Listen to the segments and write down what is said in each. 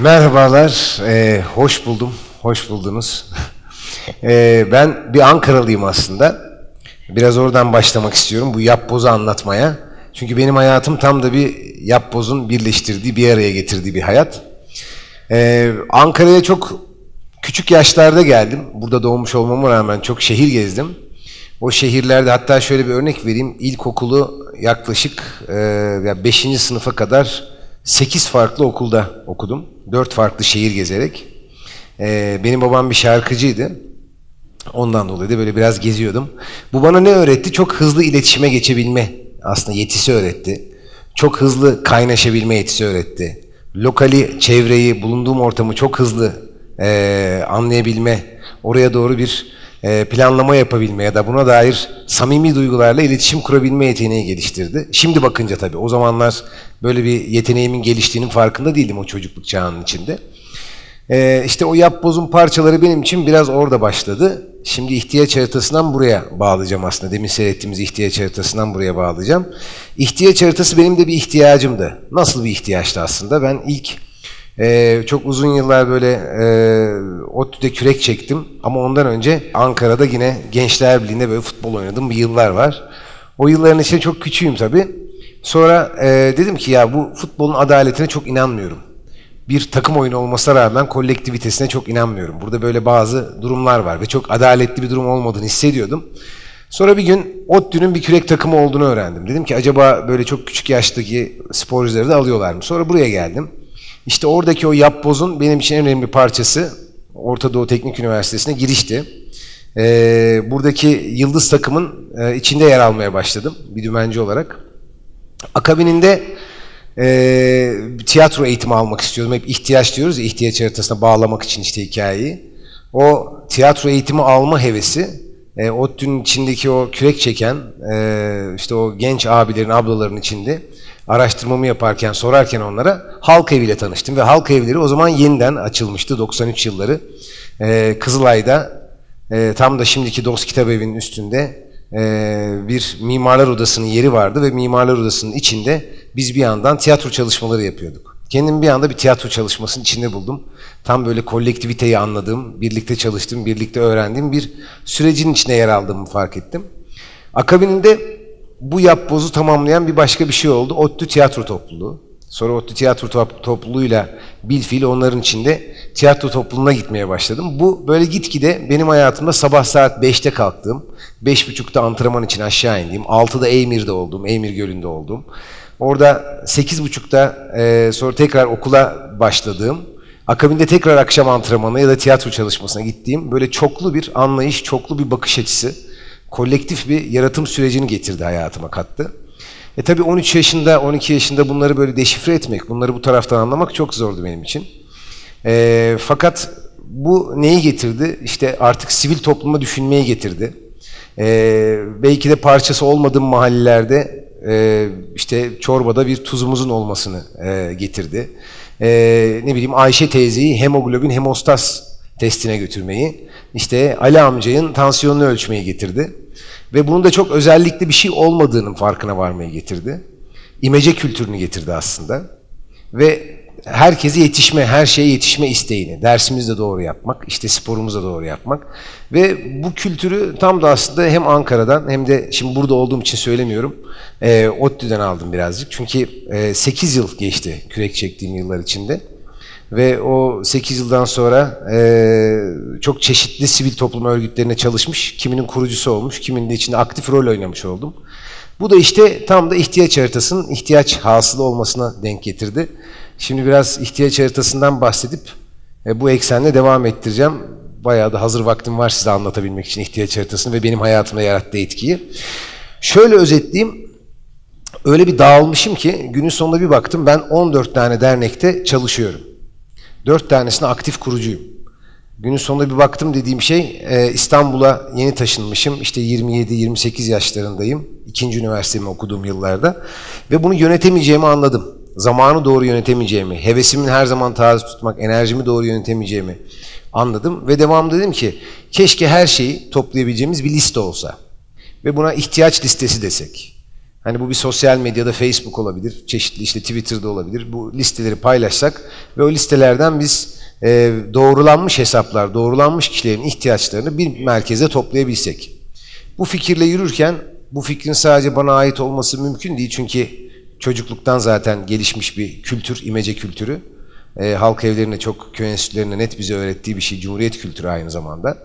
Merhabalar, ee, hoş buldum, hoş buldunuz. Ee, ben bir Ankaralıyım aslında. Biraz oradan başlamak istiyorum bu yapbozu anlatmaya. Çünkü benim hayatım tam da bir yapbozun birleştirdiği, bir araya getirdiği bir hayat. Ee, Ankara'ya çok küçük yaşlarda geldim. Burada doğmuş olmama rağmen çok şehir gezdim. O şehirlerde hatta şöyle bir örnek vereyim. İlkokulu yaklaşık e, 5. sınıfa kadar 8 farklı okulda okudum. 4 farklı şehir gezerek. E, benim babam bir şarkıcıydı. Ondan dolayı da böyle biraz geziyordum. Bu bana ne öğretti? Çok hızlı iletişime geçebilme aslında yetisi öğretti. Çok hızlı kaynaşabilme yetisi öğretti. Lokali, çevreyi, bulunduğum ortamı çok hızlı e, anlayabilme, oraya doğru bir planlama yapabilme ya da buna dair samimi duygularla iletişim kurabilme yeteneği geliştirdi. Şimdi bakınca tabii o zamanlar böyle bir yeteneğimin geliştiğinin farkında değildim o çocukluk çağının içinde. Ee, işte o yapbozun parçaları benim için biraz orada başladı. Şimdi ihtiyaç haritasından buraya bağlayacağım aslında. Demin seyrettiğimiz ihtiyaç haritasından buraya bağlayacağım. İhtiyaç haritası benim de bir ihtiyacımdı. Nasıl bir ihtiyaçtı aslında? Ben ilk e, çok uzun yıllar böyle e, ODTÜ'de kürek çektim. Ama ondan önce Ankara'da yine Gençler Birliği'nde böyle futbol oynadım bir yıllar var. O yılların içinde çok küçüğüm tabii. Sonra e, dedim ki ya bu futbolun adaletine çok inanmıyorum bir takım oyunu olmasına rağmen kolektivitesine çok inanmıyorum. Burada böyle bazı durumlar var ve çok adaletli bir durum olmadığını hissediyordum. Sonra bir gün ODTÜ'nün bir kürek takımı olduğunu öğrendim. Dedim ki acaba böyle çok küçük yaştaki sporcuları da alıyorlar mı? Sonra buraya geldim. İşte oradaki o yapbozun benim için en önemli parçası Orta Doğu Teknik Üniversitesi'ne girişti. Ee, buradaki yıldız takımın e, içinde yer almaya başladım bir dümenci olarak. Akabininde e, tiyatro eğitimi almak istiyordum. Hep ihtiyaç diyoruz ya, ihtiyaç haritasına bağlamak için işte hikayeyi. O tiyatro eğitimi alma hevesi, e, ODTÜ'nün içindeki o kürek çeken, e, işte o genç abilerin, ablaların içinde araştırmamı yaparken, sorarken onlara halk eviyle tanıştım. Ve halk evleri o zaman yeniden açılmıştı 93 yılları. E, Kızılay'da, e, tam da şimdiki Dost Kitap Evi'nin üstünde e, bir mimarlar odasının yeri vardı ve mimarlar odasının içinde biz bir yandan tiyatro çalışmaları yapıyorduk. Kendimi bir anda bir tiyatro çalışmasının içinde buldum. Tam böyle kolektiviteyi anladığım, birlikte çalıştığım, birlikte öğrendiğim bir sürecin içine yer aldığımı fark ettim. Akabininde bu yapbozu tamamlayan bir başka bir şey oldu. ODTÜ Tiyatro Topluluğu. Sonra ODTÜ Tiyatro Topluluğu'yla bilfiil onların içinde tiyatro topluluğuna gitmeye başladım. Bu böyle gitgide benim hayatımda sabah saat 5'te kalktığım, 5.30'da antrenman için aşağı indiğim, 6'da Eymir'de olduğum, Eymir Gölü'nde olduğum, orada 8.30'da e, sonra tekrar okula başladığım, akabinde tekrar akşam antrenmanına ya da tiyatro çalışmasına gittiğim böyle çoklu bir anlayış, çoklu bir bakış açısı, kolektif bir yaratım sürecini getirdi hayatıma kattı. E tabii 13 yaşında, 12 yaşında bunları böyle deşifre etmek, bunları bu taraftan anlamak çok zordu benim için. E, fakat bu neyi getirdi? İşte artık sivil topluma düşünmeyi getirdi. E, belki de parçası olmadığım mahallelerde e, işte çorbada bir tuzumuzun olmasını e, getirdi. E, ne bileyim Ayşe teyzeyi hemoglobin hemostas testine götürmeyi, işte Ali amcayın tansiyonunu ölçmeyi getirdi. Ve bunun da çok özellikli bir şey olmadığının farkına varmayı getirdi. İmece kültürünü getirdi aslında. Ve herkese yetişme, her şeye yetişme isteğini, dersimizi de doğru yapmak, işte sporumuzu da doğru yapmak. Ve bu kültürü tam da aslında hem Ankara'dan hem de şimdi burada olduğum için söylemiyorum, e, ODTÜ'den aldım birazcık. Çünkü e, 8 yıl geçti kürek çektiğim yıllar içinde. Ve o 8 yıldan sonra e, çok çeşitli sivil toplum örgütlerine çalışmış, kiminin kurucusu olmuş, kiminin de içinde aktif rol oynamış oldum. Bu da işte tam da ihtiyaç haritasının ihtiyaç hasılı olmasına denk getirdi. Şimdi biraz ihtiyaç haritasından bahsedip e, bu eksenle devam ettireceğim. Bayağı da hazır vaktim var size anlatabilmek için ihtiyaç haritasını ve benim hayatımda yarattığı etkiyi. Şöyle özetleyeyim. Öyle bir dağılmışım ki günün sonunda bir baktım ben 14 tane dernekte çalışıyorum. 4 tanesine aktif kurucuyum. Günün sonunda bir baktım dediğim şey e, İstanbul'a yeni taşınmışım. İşte 27-28 yaşlarındayım. İkinci üniversitemi okuduğum yıllarda. Ve bunu yönetemeyeceğimi anladım. Zamanı doğru yönetemeyeceğimi, hevesimin her zaman taze tutmak, enerjimi doğru yönetemeyeceğimi anladım. Ve devam dedim ki keşke her şeyi toplayabileceğimiz bir liste olsa. Ve buna ihtiyaç listesi desek. Hani bu bir sosyal medyada Facebook olabilir, çeşitli işte Twitter'da olabilir. Bu listeleri paylaşsak ve o listelerden biz e, doğrulanmış hesaplar, doğrulanmış kişilerin ihtiyaçlarını bir merkeze toplayabilsek. Bu fikirle yürürken bu fikrin sadece bana ait olması mümkün değil çünkü çocukluktan zaten gelişmiş bir kültür, imece kültürü. E, halk evlerinde çok köy enstitülerinde net bize öğrettiği bir şey, cumhuriyet kültürü aynı zamanda.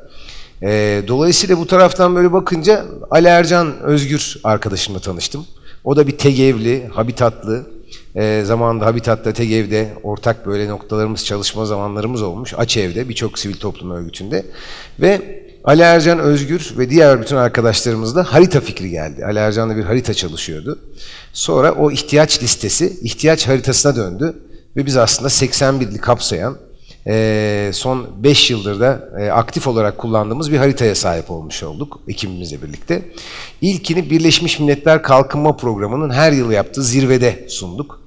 E, dolayısıyla bu taraftan böyle bakınca Ali Ercan Özgür arkadaşımla tanıştım. O da bir TEGEV'li, Habitatlı, e, zamanında Habitat'ta, TEGEV'de ortak böyle noktalarımız, çalışma zamanlarımız olmuş. Açev'de, birçok sivil toplum örgütünde. Ve Ali Ercan Özgür ve diğer bütün arkadaşlarımızla harita fikri geldi. Ali Ercan'da bir harita çalışıyordu. Sonra o ihtiyaç listesi, ihtiyaç haritasına döndü. Ve biz aslında 81'li kapsayan, e, son 5 yıldır da e, aktif olarak kullandığımız bir haritaya sahip olmuş olduk ekibimizle birlikte. İlkini Birleşmiş Milletler Kalkınma Programı'nın her yıl yaptığı zirvede sunduk.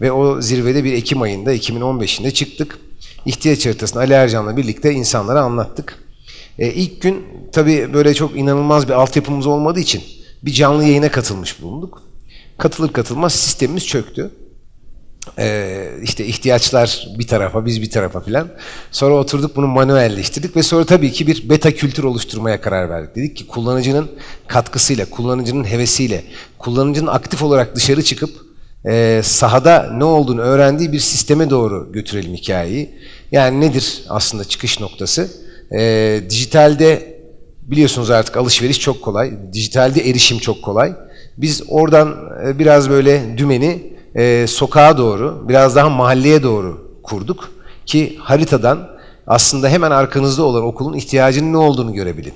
Ve o zirvede bir Ekim ayında, 2015'inde çıktık. İhtiyaç haritasını Ali Ercan'la birlikte insanlara anlattık. E, ilk gün tabii böyle çok inanılmaz bir altyapımız olmadığı için bir canlı yayına katılmış bulunduk. Katılır katılmaz sistemimiz çöktü. Ee, işte ihtiyaçlar bir tarafa, biz bir tarafa filan. Sonra oturduk bunu manuelleştirdik ve sonra tabii ki bir beta kültür oluşturmaya karar verdik. Dedik ki kullanıcının katkısıyla, kullanıcının hevesiyle, kullanıcının aktif olarak dışarı çıkıp e, sahada ne olduğunu öğrendiği bir sisteme doğru götürelim hikayeyi. Yani nedir aslında çıkış noktası? E, dijitalde biliyorsunuz artık alışveriş çok kolay, dijitalde erişim çok kolay. Biz oradan e, biraz böyle dümeni e, sokağa doğru, biraz daha mahalleye doğru kurduk ki haritadan aslında hemen arkanızda olan okulun ihtiyacının ne olduğunu görebilin.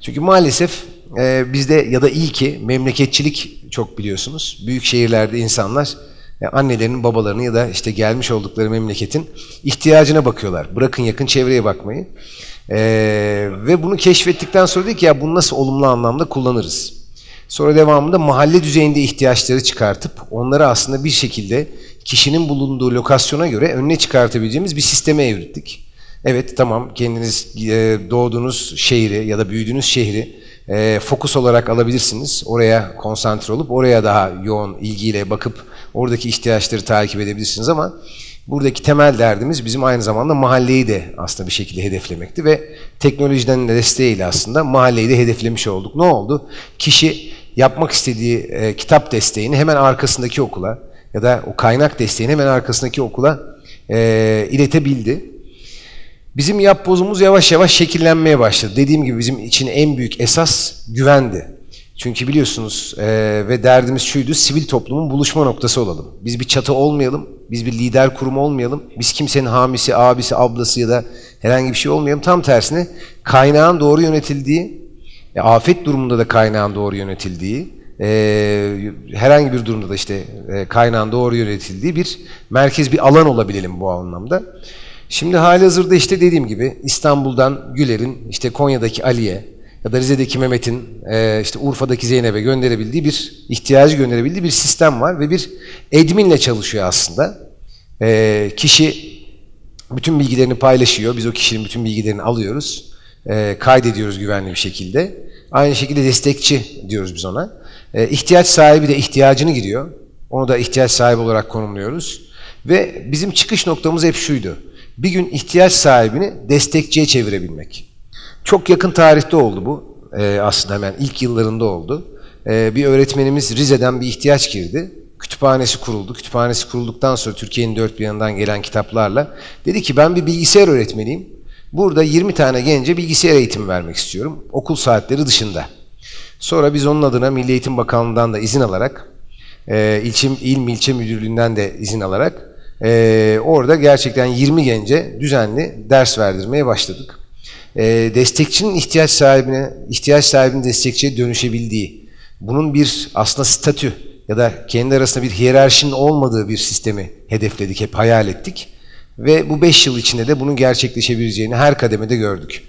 Çünkü maalesef e, bizde ya da iyi ki memleketçilik çok biliyorsunuz. Büyük şehirlerde insanlar e, annelerinin, babalarının ya da işte gelmiş oldukları memleketin ihtiyacına bakıyorlar. Bırakın yakın çevreye bakmayı. E, ve bunu keşfettikten sonra dedik ki ya bunu nasıl olumlu anlamda kullanırız? Sonra devamında mahalle düzeyinde ihtiyaçları çıkartıp onları aslında bir şekilde kişinin bulunduğu lokasyona göre önüne çıkartabileceğimiz bir sisteme evrittik. Evet tamam kendiniz e, doğduğunuz şehri ya da büyüdüğünüz şehri e, fokus olarak alabilirsiniz. Oraya konsantre olup oraya daha yoğun ilgiyle bakıp oradaki ihtiyaçları takip edebilirsiniz ama buradaki temel derdimiz bizim aynı zamanda mahalleyi de aslında bir şekilde hedeflemekti ve teknolojiden de desteğiyle aslında mahalleyi de hedeflemiş olduk. Ne oldu? Kişi yapmak istediği e, kitap desteğini hemen arkasındaki okula ya da o kaynak desteğini hemen arkasındaki okula e, iletebildi. Bizim yapbozumuz yavaş yavaş şekillenmeye başladı. Dediğim gibi bizim için en büyük esas güvendi. Çünkü biliyorsunuz e, ve derdimiz şuydu, sivil toplumun buluşma noktası olalım. Biz bir çatı olmayalım, biz bir lider kurum olmayalım, biz kimsenin hamisi, abisi, ablası ya da herhangi bir şey olmayalım. Tam tersine kaynağın doğru yönetildiği, e, afet durumunda da kaynağın doğru yönetildiği, e, herhangi bir durumda da işte e, kaynağın doğru yönetildiği bir merkez, bir alan olabilelim bu anlamda. Şimdi hali hazırda işte dediğim gibi İstanbul'dan Güler'in, işte Konya'daki Ali'ye ya da Rize'deki Mehmet'in, e, işte Urfa'daki Zeynep'e gönderebildiği bir, ihtiyacı gönderebildiği bir sistem var ve bir adminle çalışıyor aslında. E, kişi bütün bilgilerini paylaşıyor, biz o kişinin bütün bilgilerini alıyoruz, e, kaydediyoruz güvenli bir şekilde. Aynı şekilde destekçi diyoruz biz ona. E, ihtiyaç sahibi de ihtiyacını giriyor, onu da ihtiyaç sahibi olarak konumluyoruz. Ve bizim çıkış noktamız hep şuydu bir gün ihtiyaç sahibini destekçiye çevirebilmek. Çok yakın tarihte oldu bu. Ee, aslında hemen ilk yıllarında oldu. Ee, bir öğretmenimiz Rize'den bir ihtiyaç girdi. Kütüphanesi kuruldu. Kütüphanesi kurulduktan sonra Türkiye'nin dört bir yanından gelen kitaplarla dedi ki ben bir bilgisayar öğretmeniyim. Burada 20 tane gence bilgisayar eğitimi vermek istiyorum. Okul saatleri dışında. Sonra biz onun adına Milli Eğitim Bakanlığı'ndan da izin alarak, e, ilçim, il ilçe müdürlüğünden de izin alarak ee, orada gerçekten 20 gence düzenli ders verdirmeye başladık. Ee, destekçinin ihtiyaç sahibine, ihtiyaç sahibinin destekçiye dönüşebildiği, bunun bir aslında statü ya da kendi arasında bir hiyerarşinin olmadığı bir sistemi hedefledik, hep hayal ettik. Ve bu 5 yıl içinde de bunun gerçekleşebileceğini her kademede gördük.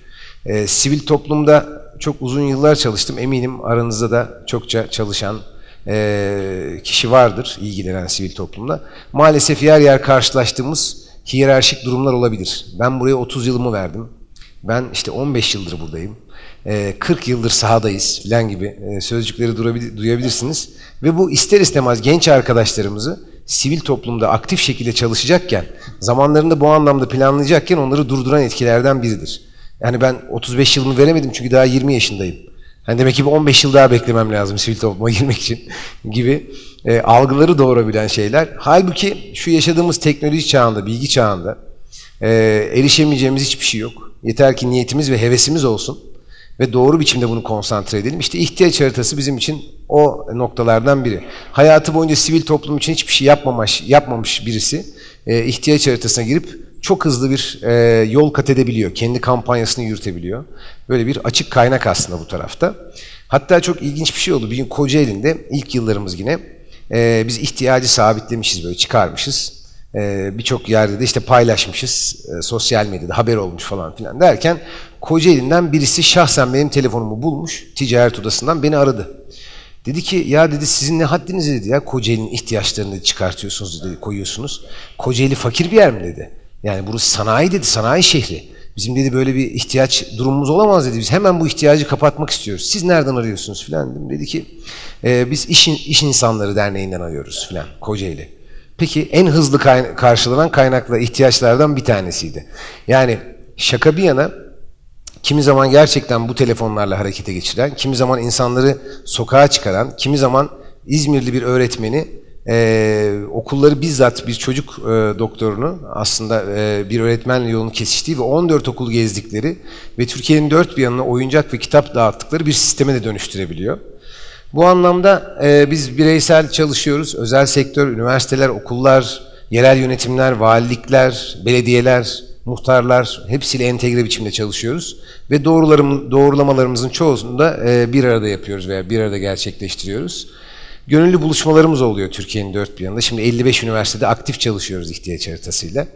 Ee, sivil toplumda çok uzun yıllar çalıştım. Eminim aranızda da çokça çalışan, e, kişi vardır ilgilenen sivil toplumda. Maalesef yer yer karşılaştığımız hiyerarşik durumlar olabilir. Ben buraya 30 yılımı verdim. Ben işte 15 yıldır buradayım. Ee, 40 yıldır sahadayız falan gibi e, sözcükleri duyabilirsiniz. Ve bu ister istemez genç arkadaşlarımızı sivil toplumda aktif şekilde çalışacakken, zamanlarında bu anlamda planlayacakken onları durduran etkilerden biridir. Yani ben 35 yılımı veremedim çünkü daha 20 yaşındayım. Hani demek ki bir 15 yıl daha beklemem lazım sivil topluma girmek için gibi e, algıları doğurabilen şeyler. Halbuki şu yaşadığımız teknoloji çağında, bilgi çağında e, erişemeyeceğimiz hiçbir şey yok. Yeter ki niyetimiz ve hevesimiz olsun ve doğru biçimde bunu konsantre edelim. İşte ihtiyaç haritası bizim için o noktalardan biri. Hayatı boyunca sivil toplum için hiçbir şey yapmamış, yapmamış birisi e, ihtiyaç haritasına girip çok hızlı bir e, yol kat edebiliyor. Kendi kampanyasını yürütebiliyor. Böyle bir açık kaynak aslında bu tarafta. Hatta çok ilginç bir şey oldu. Bir gün Kocaeli'nde ilk yıllarımız yine e, biz ihtiyacı sabitlemişiz böyle çıkarmışız. E, Birçok yerde de işte paylaşmışız. E, sosyal medyada haber olmuş falan filan derken Kocaeli'nden birisi şahsen benim telefonumu bulmuş. Ticaret odasından beni aradı. Dedi ki ya dedi sizin ne haddiniz dedi ya Kocaeli'nin ihtiyaçlarını çıkartıyorsunuz dedi koyuyorsunuz. Kocaeli fakir bir yer mi dedi. Yani burası sanayi dedi sanayi şehri. Bizim dedi böyle bir ihtiyaç durumumuz olamaz dedi. Biz hemen bu ihtiyacı kapatmak istiyoruz. Siz nereden arıyorsunuz filan dedim. Dedi ki "E, biz iş, iş insanları derneğinden arıyoruz filan Kocaeli. Peki en hızlı kay- karşılanan kaynakla ihtiyaçlardan bir tanesiydi. Yani şaka bir yana kimi zaman gerçekten bu telefonlarla harekete geçiren, kimi zaman insanları sokağa çıkaran, kimi zaman İzmirli bir öğretmeni e, okulları bizzat bir çocuk e, doktorunu aslında e, bir öğretmenle yolunu kesiştiği ve 14 okul gezdikleri ve Türkiye'nin dört bir yanına oyuncak ve kitap dağıttıkları bir sisteme de dönüştürebiliyor. Bu anlamda e, biz bireysel çalışıyoruz. Özel sektör, üniversiteler, okullar, yerel yönetimler, valilikler, belediyeler, muhtarlar hepsiyle entegre biçimde çalışıyoruz. Ve doğrularım, doğrulamalarımızın çoğusunu da e, bir arada yapıyoruz veya bir arada gerçekleştiriyoruz. Gönüllü buluşmalarımız oluyor Türkiye'nin dört bir yanında. Şimdi 55 üniversitede aktif çalışıyoruz ihtiyaç haritasıyla.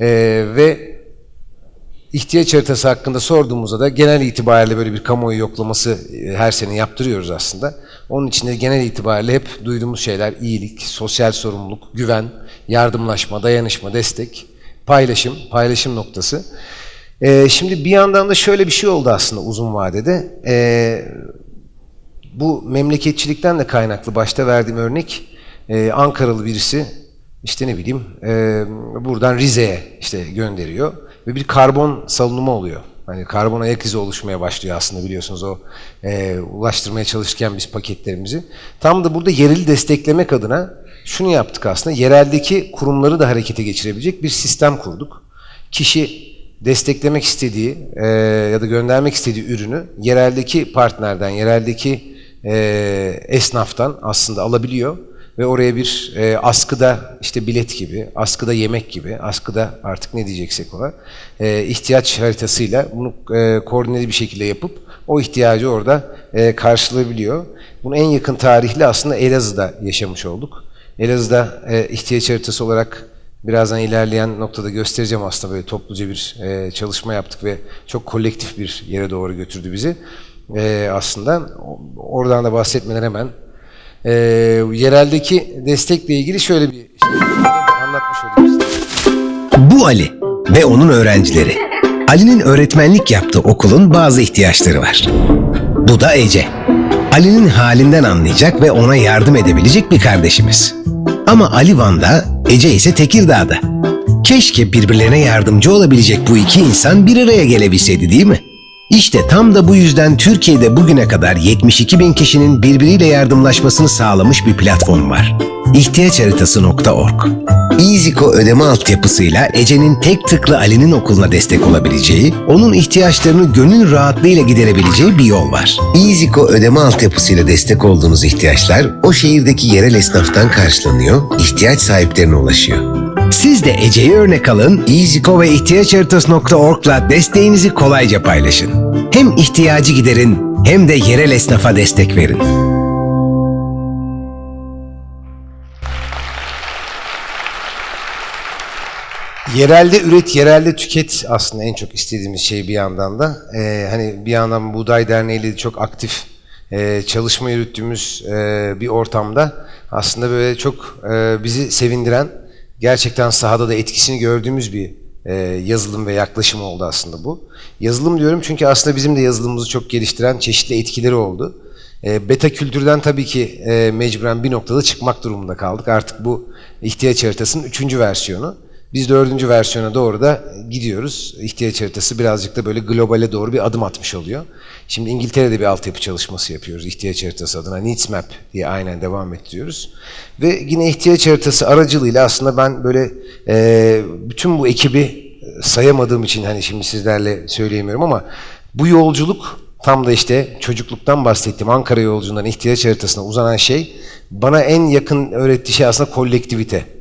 E, ve İhtiyaç haritası hakkında sorduğumuzda da genel itibariyle böyle bir kamuoyu yoklaması e, her sene yaptırıyoruz aslında. Onun için de genel itibariyle hep duyduğumuz şeyler iyilik, sosyal sorumluluk, güven, yardımlaşma, dayanışma, destek, paylaşım, paylaşım noktası. Ee, şimdi bir yandan da şöyle bir şey oldu aslında uzun vadede. Ee, bu memleketçilikten de kaynaklı başta verdiğim örnek e, Ankaralı birisi işte ne bileyim e, buradan Rize'ye işte gönderiyor ve bir karbon salınımı oluyor. Hani karbon ayak izi oluşmaya başlıyor aslında biliyorsunuz o e, ulaştırmaya çalışırken biz paketlerimizi. Tam da burada yereli desteklemek adına şunu yaptık aslında yereldeki kurumları da harekete geçirebilecek bir sistem kurduk. Kişi desteklemek istediği e, ya da göndermek istediği ürünü yereldeki partnerden, yereldeki e, esnaftan aslında alabiliyor ve oraya bir e, askıda işte bilet gibi, askıda yemek gibi, askıda artık ne diyeceksek ona e, ihtiyaç haritasıyla bunu e, koordineli bir şekilde yapıp o ihtiyacı orada e, karşılayabiliyor. Bunu en yakın tarihli aslında Elazığ'da yaşamış olduk. Elazığ'da e, ihtiyaç haritası olarak birazdan ilerleyen noktada göstereceğim aslında böyle topluca bir e, çalışma yaptık ve çok kolektif bir yere doğru götürdü bizi. E, aslında oradan da bahsetmeden hemen e, yereldeki destekle ilgili şöyle bir şey anlatmış olayım size. Bu Ali ve onun öğrencileri. Ali'nin öğretmenlik yaptığı okulun bazı ihtiyaçları var. Bu da Ece. Ali'nin halinden anlayacak ve ona yardım edebilecek bir kardeşimiz. Ama Ali Van'da, Ece ise Tekirdağ'da. Keşke birbirlerine yardımcı olabilecek bu iki insan bir araya gelebilseydi değil mi? İşte tam da bu yüzden Türkiye'de bugüne kadar 72 bin kişinin birbiriyle yardımlaşmasını sağlamış bir platform var. İhtiyaçharitası.org EasyCo ödeme altyapısıyla Ece'nin tek tıkla Ali'nin okuluna destek olabileceği, onun ihtiyaçlarını gönül rahatlığıyla giderebileceği bir yol var. EasyCo ödeme altyapısıyla destek olduğunuz ihtiyaçlar o şehirdeki yerel esnaftan karşılanıyor, ihtiyaç sahiplerine ulaşıyor. Siz de Ece'yi örnek alın, EasyCo ve ihtiyaçharitası.org'la desteğinizi kolayca paylaşın. Hem ihtiyacı giderin hem de yerel esnafa destek verin. Yerelde üret, yerelde tüket aslında en çok istediğimiz şey bir yandan da. Ee, hani bir yandan Buğday Derneği ile çok aktif e, çalışma yürüttüğümüz e, bir ortamda aslında böyle çok e, bizi sevindiren, gerçekten sahada da etkisini gördüğümüz bir e, yazılım ve yaklaşım oldu aslında bu. Yazılım diyorum çünkü aslında bizim de yazılımımızı çok geliştiren çeşitli etkileri oldu. E, beta kültürden tabii ki e, mecburen bir noktada çıkmak durumunda kaldık. Artık bu ihtiyaç haritasının üçüncü versiyonu. Biz dördüncü versiyona doğru da gidiyoruz. İhtiyaç haritası birazcık da böyle globale doğru bir adım atmış oluyor. Şimdi İngiltere'de bir altyapı çalışması yapıyoruz ihtiyaç haritası adına. Needs Map diye aynen devam ettiriyoruz. Ve yine ihtiyaç haritası aracılığıyla aslında ben böyle e, bütün bu ekibi sayamadığım için hani şimdi sizlerle söyleyemiyorum ama bu yolculuk tam da işte çocukluktan bahsettiğim Ankara yolculuğundan ihtiyaç haritasına uzanan şey bana en yakın öğrettiği şey aslında kolektivite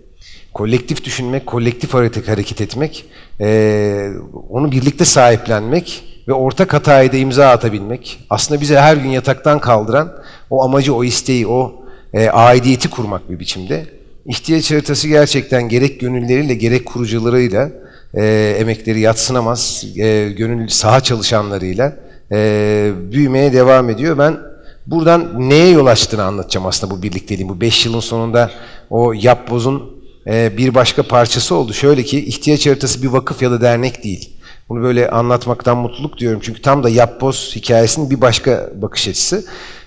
kolektif düşünmek, kolektif hareket, etmek, eee, onu birlikte sahiplenmek ve ortak hataya da imza atabilmek. Aslında bize her gün yataktan kaldıran o amacı, o isteği, o eee, aidiyeti kurmak bir biçimde. İhtiyaç haritası gerçekten gerek gönülleriyle gerek kurucularıyla eee, emekleri yatsınamaz, eee, gönül saha çalışanlarıyla eee, büyümeye devam ediyor. Ben buradan neye yol açtığını anlatacağım aslında bu birlikteliğin. Bu 5 yılın sonunda o yapbozun bir başka parçası oldu. Şöyle ki ihtiyaç haritası bir vakıf ya da dernek değil. Bunu böyle anlatmaktan mutluluk diyorum. Çünkü tam da yapboz hikayesinin bir başka bakış açısı.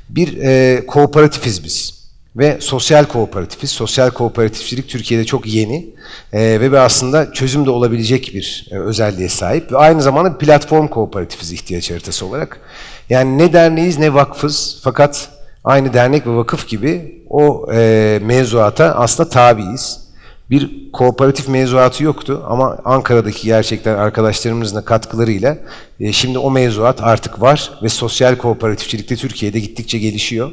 Bir e, kooperatifiz biz. Ve sosyal kooperatifiz. Sosyal kooperatifçilik Türkiye'de çok yeni e, ve aslında çözüm de olabilecek bir e, özelliğe sahip. Ve aynı zamanda platform kooperatifiz ihtiyaç haritası olarak. Yani ne derneğiz ne vakfız fakat aynı dernek ve vakıf gibi o e, mevzuata aslında tabiiz bir kooperatif mevzuatı yoktu ama Ankara'daki gerçekten arkadaşlarımızın da katkılarıyla e, şimdi o mevzuat artık var ve sosyal kooperatifçilikte Türkiye'de gittikçe gelişiyor.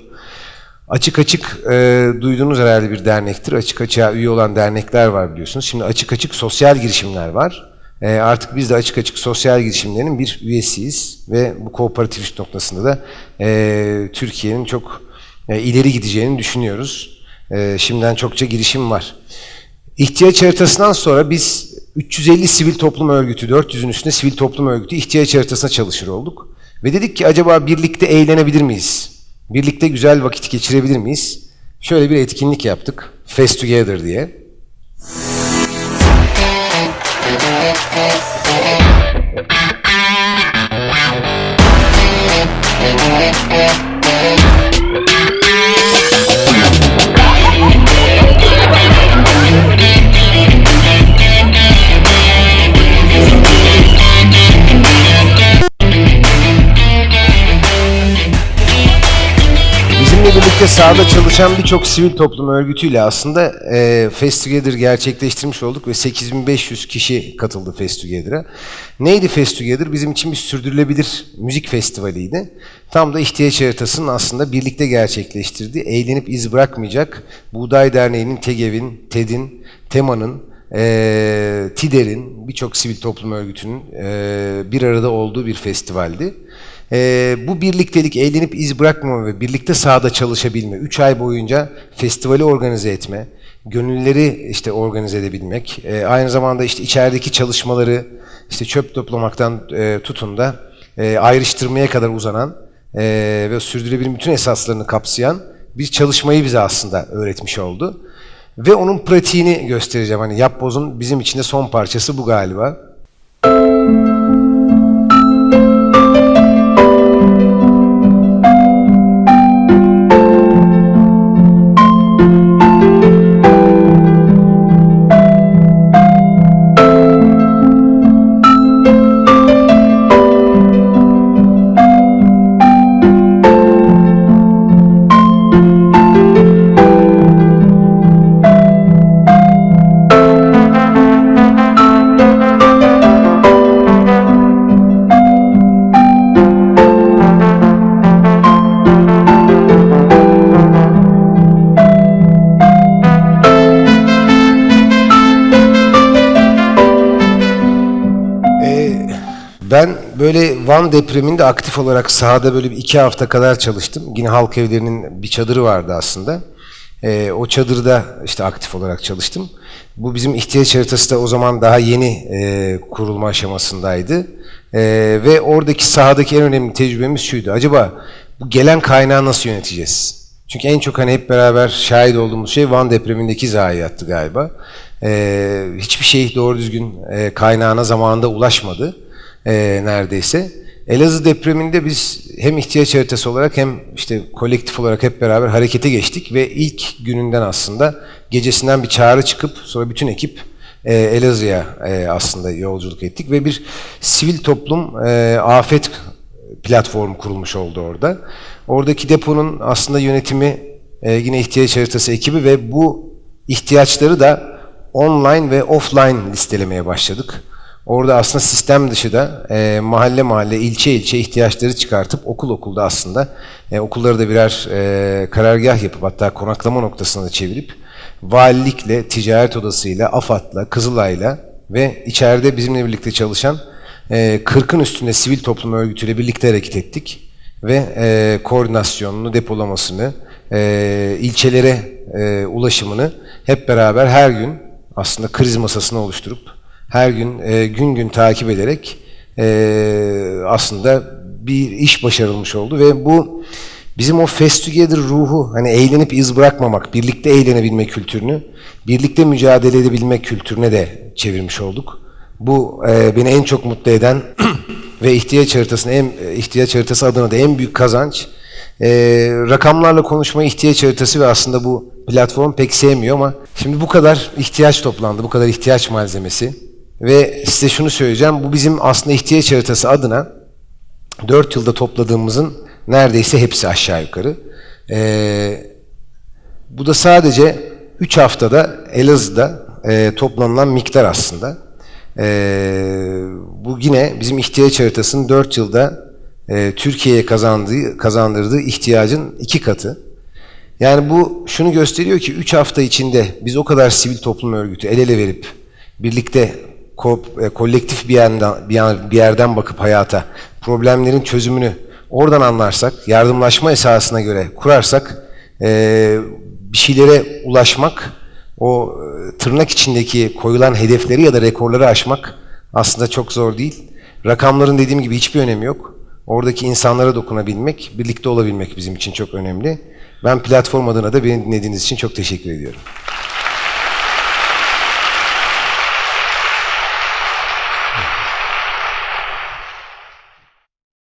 Açık Açık e, duyduğunuz herhalde bir dernektir. Açık Açık'a üye olan dernekler var biliyorsunuz. Şimdi Açık Açık sosyal girişimler var. E, artık biz de Açık Açık sosyal girişimlerin bir üyesiyiz ve bu kooperatif noktasında da e, Türkiye'nin çok e, ileri gideceğini düşünüyoruz. E, şimdiden çokça girişim var. İhtiyaç haritasından sonra biz 350 sivil toplum örgütü, 400'ün üstünde sivil toplum örgütü ihtiyaç haritasına çalışır olduk. Ve dedik ki acaba birlikte eğlenebilir miyiz? Birlikte güzel vakit geçirebilir miyiz? Şöyle bir etkinlik yaptık. Fest Together diye. Sahada çalışan birçok sivil toplum örgütüyle aslında e, Fest gerçekleştirmiş olduk ve 8500 kişi katıldı Fest. Neydi Fest? Bizim için bir sürdürülebilir müzik festivaliydi. Tam da ihtiyaç haritasının aslında birlikte gerçekleştirdiği, eğlenip iz bırakmayacak Buğday Derneği'nin, TEGEV'in, TED'in, TEMA'nın, e, TİDER'in, birçok sivil toplum örgütünün e, bir arada olduğu bir festivaldi. E, bu birliktelik, eğlenip iz bırakmama ve birlikte sahada çalışabilme, 3 ay boyunca festivali organize etme, gönülleri işte organize edebilmek, e, aynı zamanda işte içerideki çalışmaları işte çöp toplamaktan e, tutun da e, ayrıştırmaya kadar uzanan e, ve sürdürülebilir bütün esaslarını kapsayan bir çalışmayı bize aslında öğretmiş oldu. Ve onun pratiğini göstereceğim. Hani yapbozun bizim için de son parçası bu galiba. Van depreminde aktif olarak sahada böyle bir iki hafta kadar çalıştım. Yine halk evlerinin bir çadırı vardı aslında. Ee, o çadırda işte aktif olarak çalıştım. Bu bizim ihtiyaç haritası da o zaman daha yeni e, kurulma aşamasındaydı. E, ve oradaki sahadaki en önemli tecrübemiz şuydu. Acaba bu gelen kaynağı nasıl yöneteceğiz? Çünkü en çok hani hep beraber şahit olduğumuz şey Van depremindeki zayiattı galiba. e, hiçbir şey doğru düzgün e, kaynağına zamanında ulaşmadı e, neredeyse. Elazığ depreminde biz hem ihtiyaç haritası olarak hem işte kolektif olarak hep beraber harekete geçtik ve ilk gününden aslında gecesinden bir çağrı çıkıp sonra bütün ekip e, Elazığ'a e, aslında yolculuk ettik ve bir sivil toplum e, afet platformu kurulmuş oldu orada. Oradaki deponun aslında yönetimi e, yine ihtiyaç haritası ekibi ve bu ihtiyaçları da online ve offline listelemeye başladık. Orada aslında sistem dışı da e, mahalle mahalle, ilçe ilçe ihtiyaçları çıkartıp okul okulda aslında e, okulları da birer e, karargah yapıp hatta konaklama noktasına da çevirip valilikle, ticaret odasıyla, AFAD'la, Kızılay'la ve içeride bizimle birlikte çalışan e, 40'ın üstünde sivil toplum örgütüyle birlikte hareket ettik ve e, koordinasyonunu, depolamasını, e, ilçelere e, ulaşımını hep beraber her gün aslında kriz masasını oluşturup her gün e, gün gün takip ederek e, aslında bir iş başarılmış oldu ve bu bizim o Fest Together ruhu hani eğlenip iz bırakmamak, birlikte eğlenebilme kültürünü, birlikte mücadele edebilmek kültürüne de çevirmiş olduk. Bu e, beni en çok mutlu eden ve ihtiyaç haritasının en ihtiyaç haritası adına da en büyük kazanç. E, rakamlarla konuşma ihtiyaç haritası ve aslında bu platform pek sevmiyor ama şimdi bu kadar ihtiyaç toplandı, bu kadar ihtiyaç malzemesi ve size şunu söyleyeceğim. Bu bizim aslında ihtiyaç haritası adına 4 yılda topladığımızın neredeyse hepsi aşağı yukarı. Ee, bu da sadece 3 haftada Elazığ'da e, toplanılan miktar aslında. Ee, bu yine bizim ihtiyaç haritasının 4 yılda e, Türkiye'ye kazandığı, kazandırdığı ihtiyacın iki katı. Yani bu şunu gösteriyor ki 3 hafta içinde biz o kadar sivil toplum örgütü el ele verip birlikte ko- e, kolektif bir yerden, bir yer- bir yerden bakıp hayata problemlerin çözümünü oradan anlarsak, yardımlaşma esasına göre kurarsak e, bir şeylere ulaşmak, o e, tırnak içindeki koyulan hedefleri ya da rekorları aşmak aslında çok zor değil. Rakamların dediğim gibi hiçbir önemi yok. Oradaki insanlara dokunabilmek, birlikte olabilmek bizim için çok önemli. Ben platform adına da beni dinlediğiniz için çok teşekkür ediyorum.